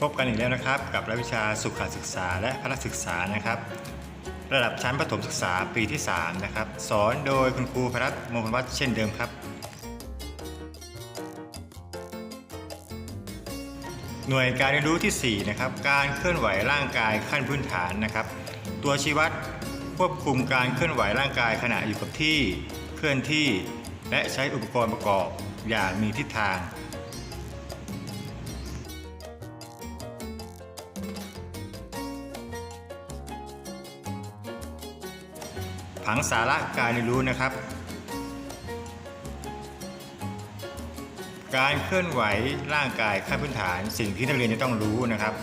พบกันอีกแล้วนะครับ กับรายวิชาสุขศึกษาและพละศึกษานะครับ ระดับชั้นประถมศึกษาปีที่ 3 นะครับ สอนโดยคุณครูพรัตมงคลวัฒน์เช่นเดิมครับ หน่วยการเรียนรู้ที่ 4 นะครับ การเคลื่อนไหวร่างกายขั้นพื้นฐานนะครับ ตัวชี้วัดควบคุมการเคลื่อนไหวร่างกายขณะอยู่กับที่เคลื่อนที่ และใช้อุปกรณ์ประกอบอย่างมีทิศทาง ผังสาระการเรียนรู้นะครับ การเคลื่อนไหวร่างกายขั้นพื้นฐาน สิ่งที่นักเรียนจะต้องรู้นะครับ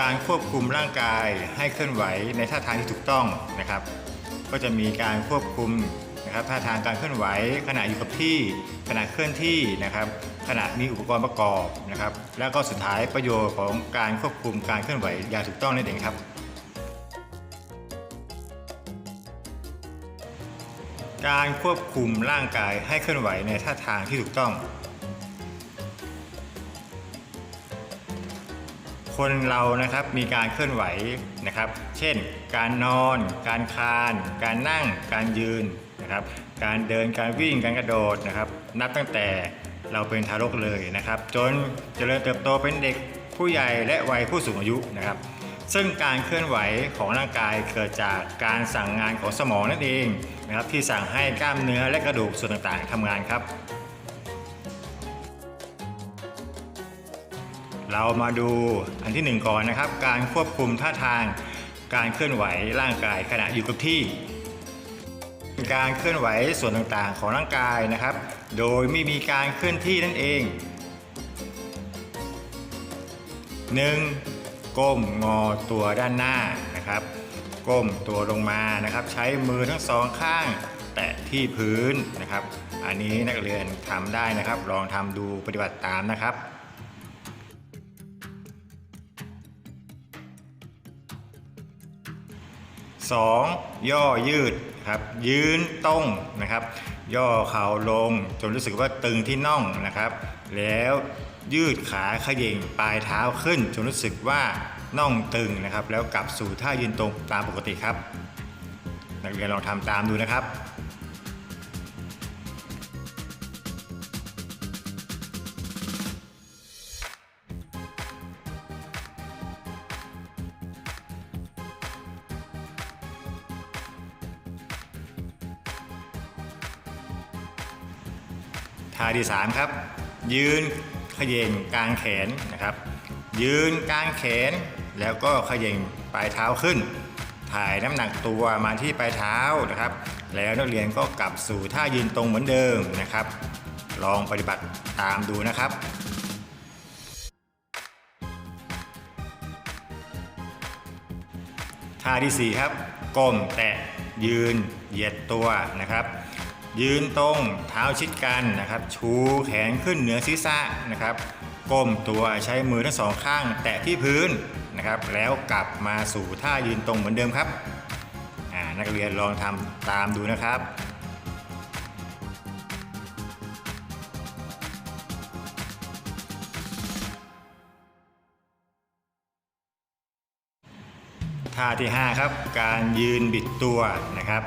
การควบคุมร่างกายให้เคลื่อนไหวในท่าทางที่ถูกต้องนะครับ ก็จะมีการควบคุมนะครับท่าทางการเคลื่อนไหวขณะอยู่กับที่ขณะเคลื่อนที่นะครับ ขณะมีอุปกรณ์ประกอบนะครับ แล้วก็สุดท้ายประโยชน์ของการควบคุมการเคลื่อนไหวอย่างถูกต้องนั่นเองครับ การควบคุมร่างกายให้เคลื่อนไหวในท่าทางที่ถูกต้อง คนเรานะครับมีการเคลื่อนไหวนะครับ เช่น การนอน การคลาน การนั่ง การยืนนะครับ การเดิน การวิ่ง การกระโดดนะครับ นับตั้งแต่เราเป็นทารกเลยนะครับ จนเจริญเติบโตเป็นเด็กผู้ใหญ่และวัยผู้สูงอายุนะครับ ซึ่งการเคลื่อนไหวของร่างกายเกิดจากการสั่งงานของสมองนั่นเอง นะครับที่สั่งให้กล้ามเนื้อและกระดูกส่วนต่างๆทำงานครับ เรามาดูอันที่หนึ่งก่อนนะครับ การควบคุมท่าทาง การเคลื่อนไหวร่างกายขณะอยู่กับที่ การเคลื่อนไหวส่วนต่างๆของร่างกายนะครับ โดยไม่มีการเคลื่อนที่นั่นเอง 1. ก้มงอตัวด้านหน้านะครับ ก้มตัวลงมานะครับ ใช้มือทั้งสองข้าง แตะที่พื้นนะครับ อันนี้นักเรียนทำได้นะครับ ลองทำดูปฏิบัติตามนะครับ 2. ย่อยืดครับยืนตรงนะครับ ย่อเข่าลงจนรู้สึกว่าตึงที่น่องนะครับ แล้วยืดขาขย่งปลายเท้าขึ้น จนรู้สึกว่า น่องตึงนะครับ แล้วกลับสู่ท่ายืนตรงตามปกติครับ นักเรียนลองทำตามดูนะครับท่าที่ 3 ครับ ยืนเขย่งกลางแขนนะครับ ยืนกลางแขน แล้วก็ขย่งปลายเท้าขึ้น ถ่ายน้ำหนักตัวมาที่ปลายเท้านะครับ แล้วนักเรียนก็กลับสู่ท่ายืนตรงเหมือนเดิมนะครับ ลองปฏิบัติตามดูนะครับท่าที่ 4 ครับก้มแตะยืนเหยียดตัวนะครับ ยืนตรงเท้าชิดกันนะครับ ชูแขนขึ้นเหนือศีรษะนะครับ ก้มตัวใช้มือทั้งสองข้าง แตะที่พื้น นะครับ แล้วกลับมาสู่ท่ายืนตรงเหมือนเดิมครับนักเรียนลองทำตามดูนะครับท่าที่ 5 ครับ การยืนบิดตัวนะครับ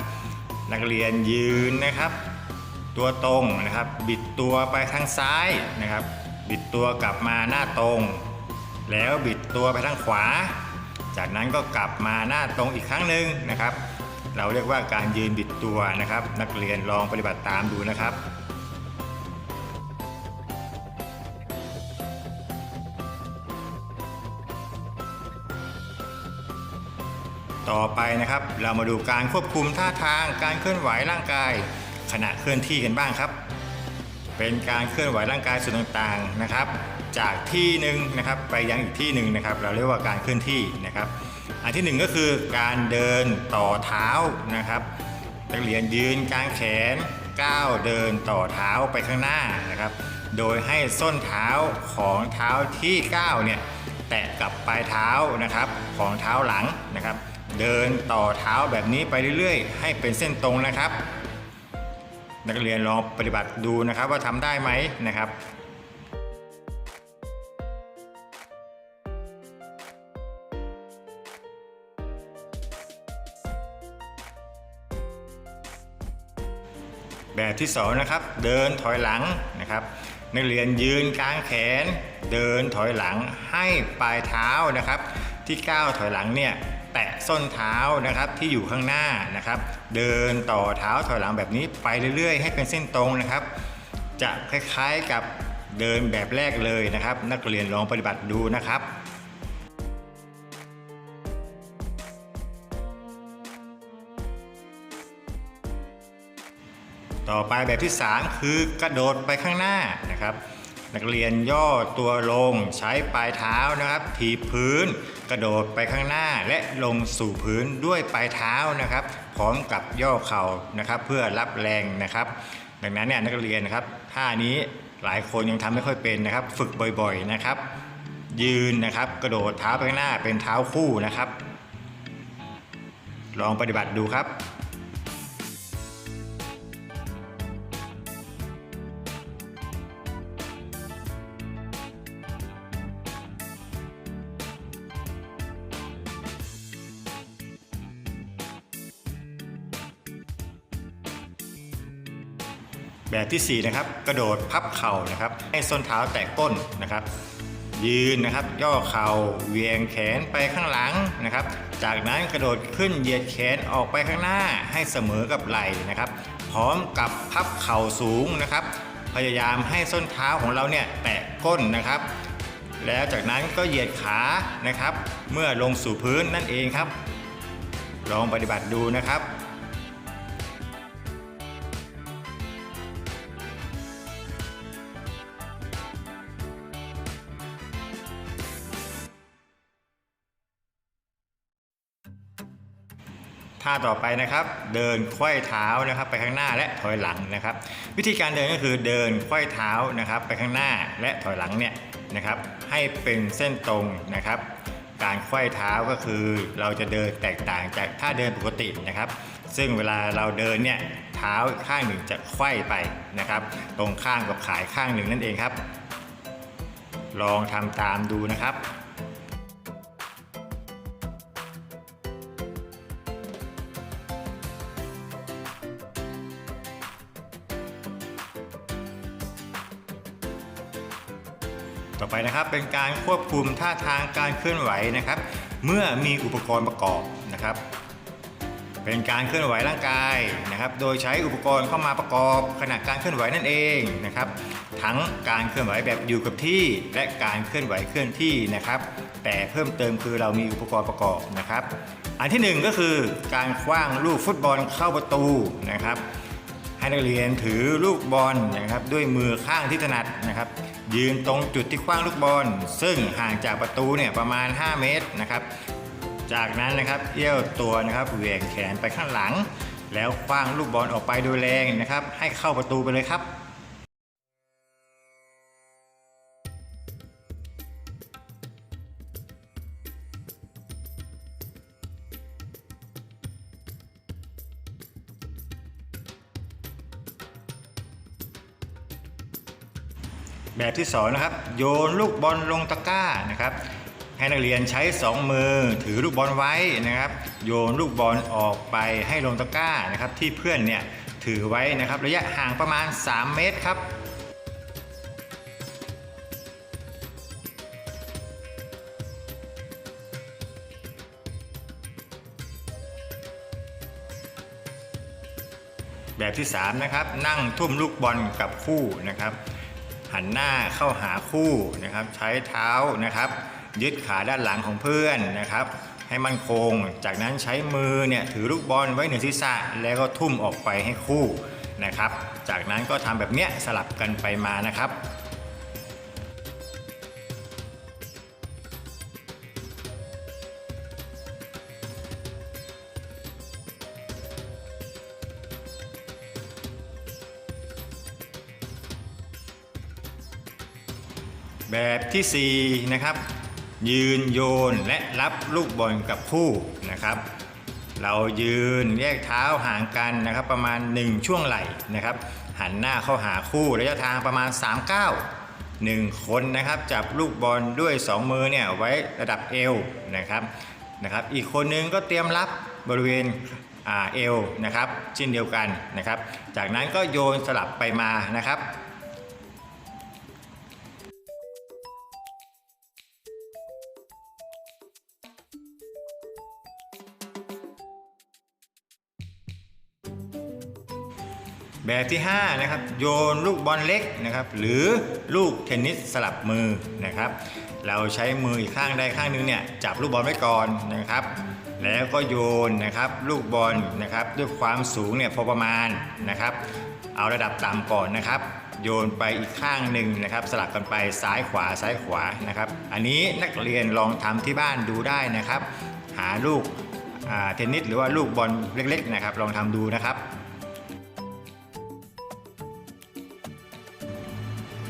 นักเรียนยืนนะครับ ตัวตรงนะครับ บิดตัวไปทางซ้ายนะครับ บิดตัวกลับมาหน้าตรง แล้วบิด ตัวไปทางขวา จากนั้นก็กลับมาหน้าตรงอีกครั้งหนึ่งนะครับ เราเรียกว่าการยืนบิดตัวนะครับ นักเรียนลองปฏิบัติตามดูนะครับต่อไปนะครับ เรามาดูการควบคุมท่าทางการเคลื่อนไหวร่างกาย ขณะเคลื่อนที่กันบ้างครับ เป็นการเคลื่อนไหวร่างกายส่วนต่างๆนะครับ จากที่หนึ่งนะครับไปยังอีกที่หนึ่งนะครับ เราเรียกว่าการเคลื่อนที่นะครับ อันที่หนึ่งก็คือการเดินต่อเท้านะครับนักเรียนยืนกลางแขนก้าวเดินต่อเท้าไปข้างหน้านะครับ โดยให้ส้นเท้าของเท้าที่ก้าวเนี่ยแตะกับปลายเท้านะครับของเท้าหลังนะครับ เดินต่อเท้าแบบนี้ไปเรื่อยๆ ให้เป็นเส้นตรงนะครับ นักเรียนลองปฏิบัติดูนะครับว่าทำได้ไหมนะครับ แบบที่สองนะครับเดินถอยหลังนะครับ นักเรียนยืนกลางแขน เดินถอยหลังให้ปลายเท้านะครับ ที่ก้าวถอยหลังเนี่ยแตะส้นเท้านะครับที่อยู่ข้างหน้านะครับ เดินต่อเท้าถอยหลังแบบนี้ไปเรื่อยๆ ให้เป็นเส้นตรงนะครับ จะคล้ายๆกับเดินแบบแรกเลยนะครับ นักเรียนลองปฏิบัติดูนะครับ ต่อไปแบบที่ 3 คือกระโดดไปข้างหน้านะครับ นักเรียนย่อตัวลงใช้ปลายเท้านะครับถีบพื้น กระโดดไปข้างหน้าและลงสู่พื้นด้วยปลายเท้านะครับ พร้อมกับย่อเข่านะครับ เพื่อรับแรงนะครับ ดังนั้นเนี่ยนักเรียนนะครับท่านี้หลายคนยังทำไม่ค่อยเป็นนะครับ ฝึกบ่อยๆนะครับ ยืนนะครับกระโดดเท้าไปข้างหน้าเป็นเท้าคู่นะครับ ลองปฏิบัติดูครับ แบบที่ 4 นะครับ กระโดดพับเข่านะครับ ให้ส้นเท้าแตะก้นนะครับ ยืนนะครับ ย่อเข่าเวียงแขนไปข้างหลังนะครับ จากนั้นกระโดดขึ้นเหยียดแขนออกไปข้างหน้าให้เสมอกับไหล่นะครับ พร้อมกับพับเข่าสูงนะครับ พยายามให้ส้นเท้าของเราเนี่ยแตะก้นนะครับแล้วจากนั้นก็เหยียดขานะครับ เมื่อลงสู่พื้นนั่นเองครับ ลองปฏิบัติดูนะครับ ท่าต่อไปนะครับ เดินไขว้เท้านะครับ ไปข้างหน้าและถอยหลังนะครับ วิธีการเดินก็คือเดินไขว้เท้านะครับ ไปข้างหน้าและถอยหลังเนี่ยนะครับ ให้เป็นเส้นตรงนะครับ การไขว้เท้าก็คือเราจะเดินแตกต่างจากท่าเดินปกตินะครับ ซึ่งเวลาเราเดินเนี่ยเท้าข้างหนึ่งจะไขว้ไปนะครับ ตรงข้างกับขายข้างหนึ่งนั่นเองครับ ลองทำตามดูนะครับ อไปนะครับ เป็นการควบคุมท่าทางการเคลื่อนไหวนะครับ เมื่อมีอุปกรณ์ประกอบนะครับ เป็นการเคลื่อนไหวร่างกายนะครับ โดยใช้อุปกรณ์เข้ามาประกอบขณะการเคลื่อนไหวนั่นเองนะครับ ทั้งการเคลื่อนไหวแบบอยู่กับที่ และการเคลื่อนไหวเคลื่อนที่นะครับ แต่เพิ่มเติมคือเรามีอุปกรณ์ประกอบนะครับ อันที่หนึ่งก็คือการคว้างลูกฟุตบอลเข้าประตูนะครับ ให้นักเรียนถือลูกบอลนะครับด้วยมือข้างที่ถนัดนะครับ ยืนตรงจุดที่คว้างลูกบอล ซึ่งห่างจากประตูเนี่ยประมาณ 5 เมตรนะครับ จากนั้นนะครับเอี้ยวตัวนะครับเหวี่ยงแขนไปข้างหลัง แล้วคว้างลูกบอลออกไปโดยแรงนะครับ ให้เข้าประตูไปเลยครับ แบบที่2นะครับโยนลูกบอลลงตะกร้านะครับ ให้นักเรียนใช้ 2 มือถือลูกบอลไว้นะครับ โยนลูกบอลออกไปให้ลงตะกร้านะครับ ที่เพื่อนเนี่ยถือไว้นะครับ ระยะห่างประมาณ 3 เมตรครับแบบที่3นะครับนั่งทุ่มลูกบอลกับคู่นะครับ หันหน้าเข้าหาคู่นะครับ ใช้เท้านะครับ ยึดขาด้านหลังของเพื่อนนะครับ ให้มันคง จากนั้นใช้มือเนี่ยถือลูกบอลไว้เหนือศีรษะแล้วก็ทุ่มออกไปให้คู่นะครับ จากนั้นก็ทำแบบเนี้ยสลับกันไปมานะครับ แบบที่ 4 นะครับ ยืนโยนและรับลูกบอลกับคู่นะครับ เรายืนแยกเท้าห่างกันนะครับ ประมาณ 1 ช่วงไหล่นะครับ หันหน้าเข้าหาคู่ระยะทางประมาณ3ก้าว1คนนะครับจับลูกบอลด้วย 2 มือเนี่ยไว้ระดับเอวนะครับนะครับ อีกคนนึงก็เตรียมรับบริเวณเอวนะครับเช่นเดียวกันนะครับ จากนั้นก็โยนสลับไปมานะครับ แบบที่5นะครับโยนลูกบอลเล็กนะครับหรือลูกเทนนิสสลับมือนะครับเราใช้มืออีกข้างใดข้างหนึงเนี่ยจับลูกบอลไว้ก่อนนะครับ แล้วก็โยนนะครับลูกบอลนะครับด้วยความสูงเนี่ยพอประมาณนะครับ เอาระดับต่ำก่อนนะครับ โยนไปอีกข้างหนึ่งนะครับ สลับกันไปซ้ายขวาซ้ายขวานะครับ อันนี้นักเรียนลองทำที่บ้านดูได้นะครับ หาลูกเทนนิสหรือว่าลูกบอลเล็กๆนะครับลองทำดูนะครับ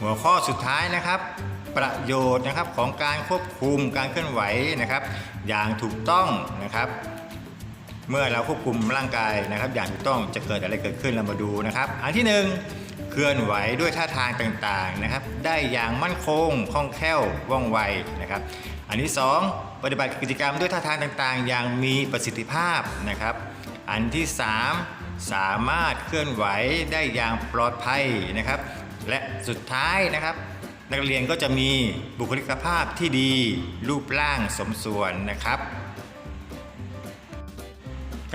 หัวข้อสุดท้ายนะครับ ประโยชน์นะครับของการควบคุมการเคลื่อนไหวนะครับ อย่างถูกต้องนะครับ เมื่อเราควบคุมร่างกายนะครับ อย่างถูกต้องจะเกิดอะไรเกิดขึ้นเรามาดูนะครับ อันที่หนึ่งเคลื่อนไหวด้วยท่าทางต่างๆนะครับ ได้อย่างมั่นคงคล่องแคล่วว่องไวนะครับ อันที่สองปฏิบัติกิจกรรมด้วยท่าทางต่างๆ อย่างมีประสิทธิภาพนะครับ อันที่สามสามารถเคลื่อนไหวได้อย่างปลอดภัยนะครับ และสุดท้ายนะครับ นักเรียนก็จะมีบุคลิกภาพที่ดี รูปร่างสมส่วนนะครับ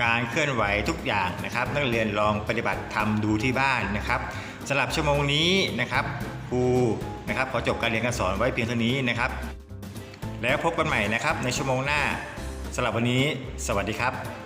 การเคลื่อนไหวทุกอย่างนะครับ นักเรียนลองปฏิบัติทำดูที่บ้านนะครับสำหรับชั่วโมงนี้นะครับครูนะครับขอจบการเรียนการสอนไว้เพียงเท่านี้นะครับ แล้วพบกันใหม่นะครับในชั่วโมงหน้าสำหรับวันนี้ สวัสดีครับ